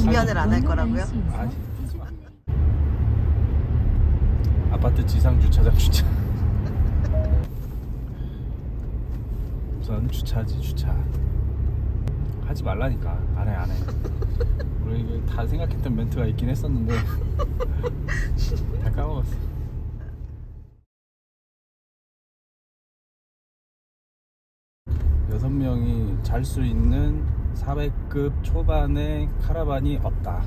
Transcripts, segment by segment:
운전을 안 할 거라고요? 아니 아파트 지상 주차장 주차. 우선 주차지 주차. 하지 말라니까. 안 해 안 해. 우리 이게 다 생각했던 멘트가 있긴 했었는데. 다 까먹었어. 여섯 명이 잘 수 있는 400급 초반의 카라반이 없다.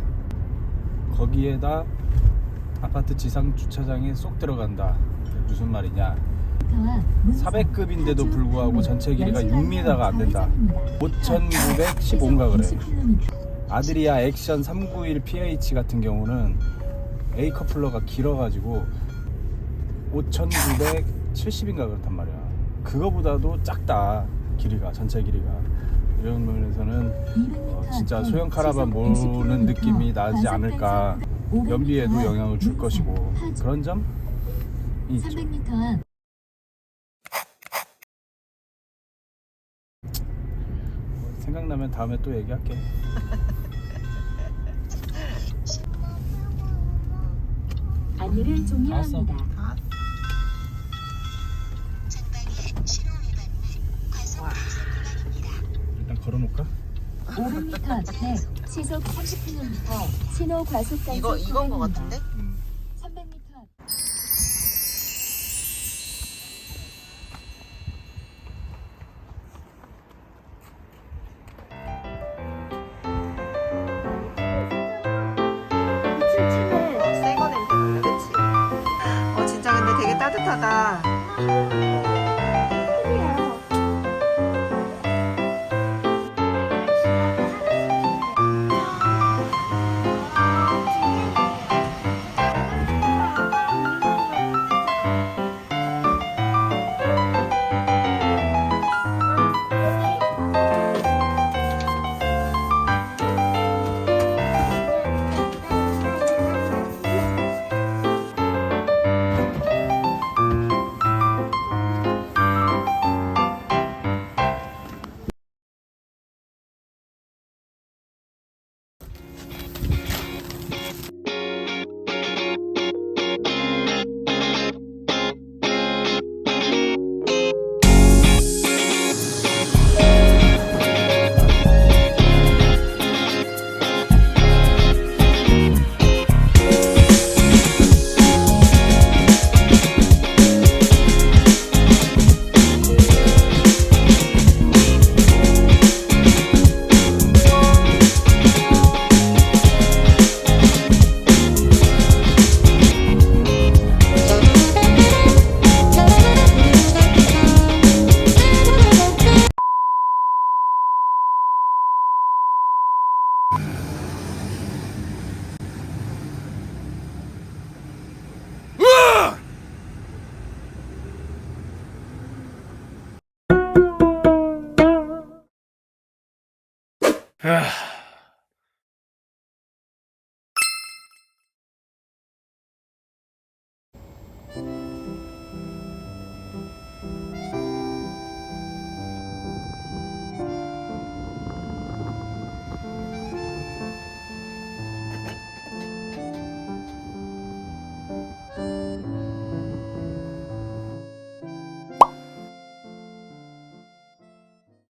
거기에다 아파트 지상 주차장에 쏙 들어간다. 무슨 말이냐? 400급인데도 불구하고 전체 길이가 6m가 안 된다. 5,915인가 그래. 아드리아 액션 391 PH 같은 경우는 A 커플러가 길어가지고 5,970인가 그렇단 말이야. 그거보다도 작다 길이가 전체 길이가 이런 면에서는 어, 진짜 소형 카라반 모는 느낌이 나지 않을까. 연비에도 영향을 줄 것이고 그런 점이 있죠. 300m 앞 생각나면 다음에 또 얘기할게. 안내를 종료합니다. 걸어놓을까? 500m 앞에 시속 30km 신호 과속 단속 이거 이건 거. 같은데? 음. 300m 앞 어, 새거 냄새 나네, 그치? 어, 진짜 근데 되게 따뜻하다. 에휴.